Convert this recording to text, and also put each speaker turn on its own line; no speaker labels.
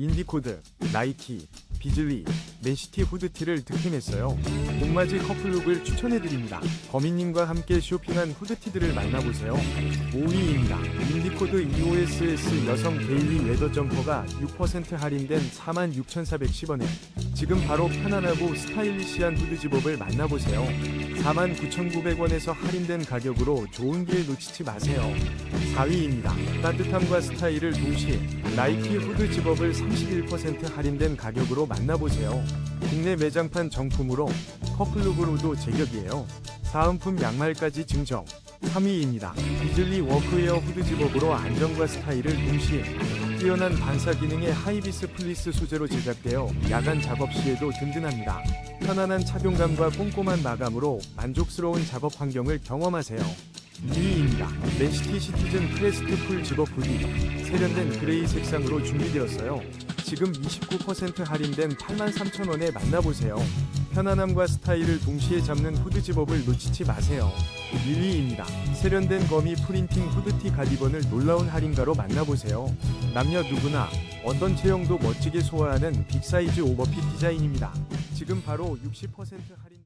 인디코드, 나이키, 비즐리, 맨시티 후드티를 득템했어요. 봄맞이 커플룩을 추천해드립니다. 거미님과 함께 쇼핑한 후드티들을 만나보세요. 5위입니다. 인디코드 EOSS 여성 데일리 레더 점퍼가 6% 할인된 46,410원에 지금 바로 편안하고 스타일리시한 후드 집업을 만나보세요. 49,900원에서 할인된 가격으로 좋은 기회 놓치지 마세요. 4위입니다. 따뜻함과 스타일을 동시에 나이키 후드 집업을 31% 할인된 가격으로 만나보세요. 국내 매장판 정품으로 커플룩으로도 제격이에요. 사은품 양말까지 증정. 3위입니다. 비즐리 워크웨어 후드 집업으로 안정과 스타일을 동시에 뛰어난 반사 기능의 하이비스 플리스 소재로 제작되어 야간 작업 시에도 든든합니다. 편안한 착용감과 꼼꼼한 마감으로 만족스러운 작업 환경을 경험하세요. 2위입니다. 맨시티 시티즌 크레스트 풀 집업 후디 세련된 그레이 색상으로 준비되었어요. 지금 29% 할인된 83,000원에 만나보세요. 편안함과 스타일을 동시에 잡는 후드 집업을 놓치지 마세요. 1위입니다. 세련된 거미 프린팅 후드티 가디건을 놀라운 할인가로 만나보세요. 남녀 누구나 어떤 체형도 멋지게 소화하는 빅사이즈 오버핏 디자인입니다. 지금 바로 60% 할인